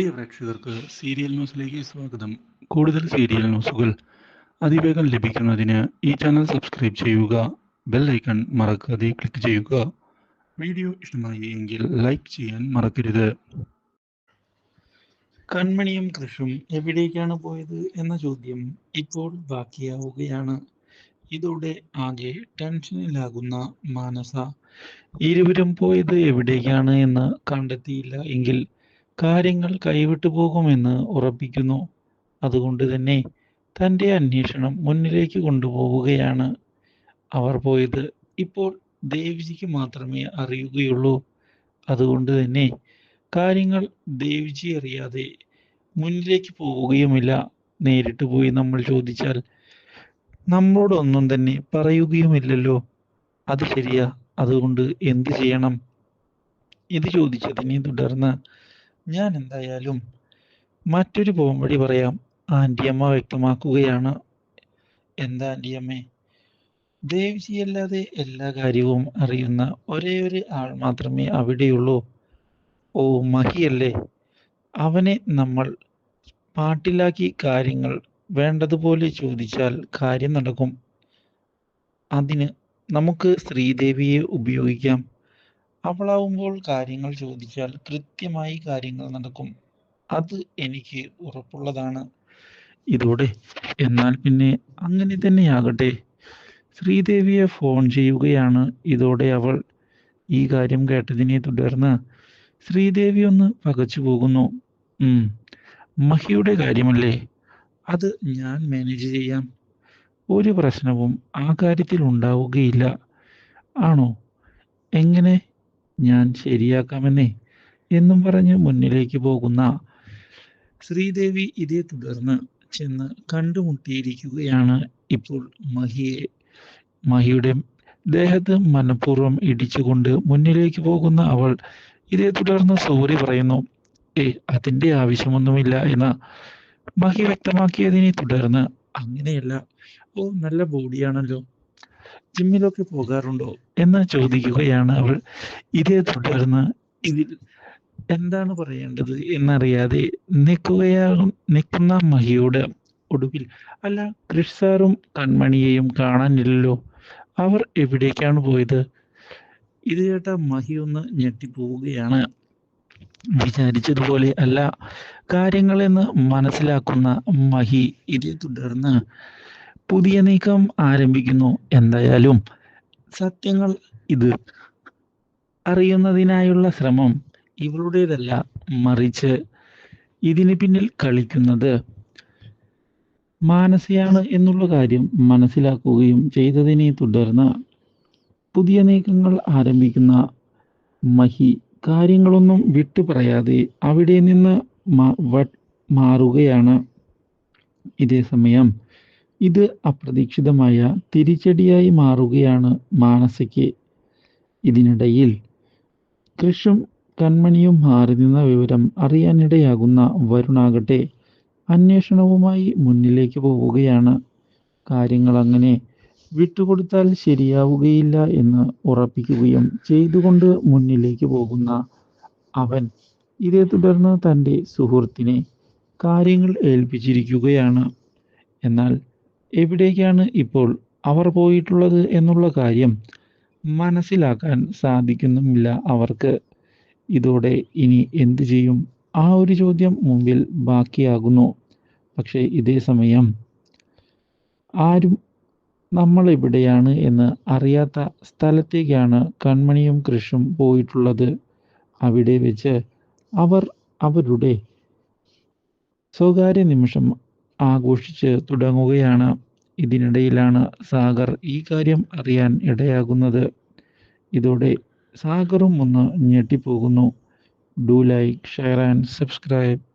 പ്രിയ പ്രേക്ഷകർക്ക് സീരിയൽ ന്യൂസിലേക്ക് സ്വാഗതം. കൂടുതൽ സീരിയൽ ന്യൂസുകൾ അതിവേഗം ലഭിക്കുന്നതിന് ഈ ചാനൽ സബ്സ്ക്രൈബ് ചെയ്യുക ബെൽ ഐക്കൺ മറക്കാതെ ക്ലിക്ക് ചെയ്യുക. വീഡിയോ ഇഷ്ടമായി എങ്കിൽ ലൈക്ക് ചെയ്യാൻ മറക്കരുത്. കൺമണിയും കൃഷും എവിടേക്കാണ് പോയത് എന്ന ചോദ്യം ഇപ്പോൾ ബാക്കിയാവുകയാണ്. ഇതോടെ ആകെ ടെൻഷനിലാകുന്ന മാനസ ഇരുവരും പോയത് എവിടേക്കാണ് എന്ന് കണ്ടെത്തിയില്ല എങ്കിൽ കാര്യങ്ങൾ കൈവിട്ടു പോകുമെന്ന് ഉറപ്പിക്കുന്നു. അതുകൊണ്ട് തന്നെ തന്റെ അന്വേഷണം മുന്നിലേക്ക് കൊണ്ടുപോവുകയാണ്. അവർ പോയത് ഇപ്പോൾ ദേവിജിക്ക് മാത്രമേ അറിയുകയുള്ളൂ. അതുകൊണ്ട് തന്നെ കാര്യങ്ങൾ ദേവിജി അറിയാതെ മുന്നിലേക്ക് പോവുകയുമില്ല. നേരിട്ട് പോയി നമ്മൾ ചോദിച്ചാൽ നമ്മളോടൊന്നും തന്നെ പറയുകയുമില്ലല്ലോ. അത് ശരിയാ. അതുകൊണ്ട് എന്ത് ചെയ്യണം? ഇത് ചോദിച്ചതിനെ തുടർന്ന് ഞാൻ എന്തായാലും മറ്റൊരു പോംവഴി പറയാം. ആന്റിയമ്മ വ്യക്തമാക്കുകയാണ്. എന്താ ആന്റിയമ്മേ ദേവ്ജിയല്ലാതെ എല്ലാ കാര്യവും അറിയുന്ന ഒരേ ഒരു ആൾ മാത്രമേ അവിടെയുള്ളൂ. ഓ മഹിയല്ലേ? അവനെ നമ്മൾ പാട്ടിലാക്കി കാര്യങ്ങൾ വേണ്ടതുപോലെ ചോദിച്ചാൽ കാര്യം നടക്കും. അതിന് നമുക്ക് ശ്രീദേവിയെ ഉപയോഗിക്കാം. അവളാവുമ്പോൾ കാര്യങ്ങൾ ചോദിച്ചാൽ കൃത്യമായി കാര്യങ്ങൾ നടക്കും. അത് എനിക്ക് ഉറപ്പുള്ളതാണ്. ഇതോടെ. എന്നാൽ പിന്നെ അങ്ങനെ തന്നെയാകട്ടെ. ശ്രീദേവിയെ ഫോൺ ചെയ്യുകയാണ്. ഇതോടെ അവൾ ഈ കാര്യം കേട്ടതിനെ തുടർന്ന് ശ്രീദേവി ഒന്ന് പകച്ചു പോകുന്നു. മഹിയുടെ കാര്യമല്ലേ? അത് ഞാൻ മാനേജ് ചെയ്യാം. ഒരു പ്രശ്നവും ആ കാര്യത്തിൽ ഉണ്ടാവുകയില്ല. ആണോ? എങ്ങനെ? ഞാൻ ശരിയാക്കാമെന്നേ എന്നും പറഞ്ഞ് മുന്നിലേക്ക് പോകുന്ന ശ്രീദേവി ഇതേ തുടർന്ന് ചെന്ന് കണ്ടുമുട്ടിയിരിക്കുകയാണ് ഇപ്പോൾ മഹിയെ. മഹിയുടെ ദേഹത്ത് മനഃപൂർവം ഇടിച്ചുകൊണ്ട് മുന്നിലേക്ക് പോകുന്ന അവൾ ഇതേ തുടർന്ന് സോറി പറയുന്നു ഏ അതിന്റെ ആവശ്യമൊന്നുമില്ല എന്ന് മഹി വ്യക്തമാക്കിയതിനെ തുടർന്ന് അങ്ങനെയല്ല. ഓ നല്ല ബോഡിയാണല്ലോ. ജിമ്മിലൊക്കെ പോകാറുണ്ടോ എന്ന് ചോദിക്കുകയാണ് അവൾ ഇതേ തുടർന്ന് ഇതിൽ എന്താണ് പറയേണ്ടത് എന്നറിയാതെ നിൽക്കുകയാകും നിൽക്കുന്ന മഹിയുടെ ഒടുവിൽ. അല്ല കൃഷ് കൺമണിയെയും കാണാനില്ലല്ലോ. അവർ എവിടേക്കാണ് പോയത്? ഇത് കേട്ട മഹി ഒന്ന് ഞെട്ടിപ്പോവുകയാണ്. വിചാരിച്ചതുപോലെ അല്ല കാര്യങ്ങളെന്ന് മനസ്സിലാക്കുന്ന മഹി ഇതേ തുടർന്ന് പുതിയ നീക്കം ആരംഭിക്കുന്നു. എന്തായാലും സത്യങ്ങൾ ഇത് അറിയുന്നതിനായുള്ള ശ്രമം ഇവരുടേതല്ല മറിച്ച് ഇതിന് പിന്നിൽ കളിക്കുന്നത്. മാനസിയാണ് എന്നുള്ള കാര്യം മനസ്സിലാക്കുകയും ചെയ്തതിനെ തുടർന്ന് പുതിയ നീക്കങ്ങൾ ആരംഭിക്കുന്ന മഹി കാര്യങ്ങളൊന്നും വിട്ടു പറയാതെ അവിടെ നിന്ന് മാറുകയാണ്. ഇതേ സമയം ഇത് അപ്രതീക്ഷിതമായ തിരിച്ചടിയായി മാറുകയാണ് മാനസയ്ക്ക്. ഇതിനിടയിൽ കൃഷും കൺമണിയും മാറി നിന്ന വിവരം അറിയാനിടയാകുന്ന വരുണാകട്ടെ അന്വേഷണവുമായി മുന്നിലേക്ക് പോവുകയാണ്. കാര്യങ്ങൾ അങ്ങനെ വിട്ടുകൊടുത്താൽ ശരിയാവുകയില്ല എന്ന് ഉറപ്പിക്കുകയും ചെയ്തുകൊണ്ട് മുന്നിലേക്ക് പോകുന്ന അവൻ ഇതേ തുടർന്ന് തന്റെ സുഹൃത്തിനെ കാര്യങ്ങൾ ഏൽപ്പിച്ചിരിക്കുകയാണ്. എന്നാൽ എവിടേക്കാണ് ഇപ്പോൾ അവർ പോയിട്ടുള്ളത് എന്നുള്ള കാര്യം മനസ്സിലാക്കാൻ സാധിക്കുന്നുമില്ല അവർക്ക്. ഇതോടെ ഇനി എന്തു ചെയ്യും? ആ ഒരു ചോദ്യം മുമ്പിൽ ബാക്കിയാകുന്നു. പക്ഷേ ഇതേ സമയം ആരും നമ്മൾ എവിടെയാണ് എന്ന് അറിയാത്ത സ്ഥലത്തേക്കാണ് കൺമണിയും കൃഷും പോയിട്ടുള്ളത്. അവിടെ വെച്ച് അവർ അവരുടെ സ്വകാര്യ നിമിഷം ആഘോഷിച്ച് തുടങ്ങുകയാണ്. ഇതിനിടയിലാണ് സാഗർ ഈ കാര്യം അറിയാൻ ഇടയാകുന്നത്. ഇതോടെ സാഗറും ഒന്ന് ഞെട്ടിപ്പോകുന്നു. Do like share and subscribe.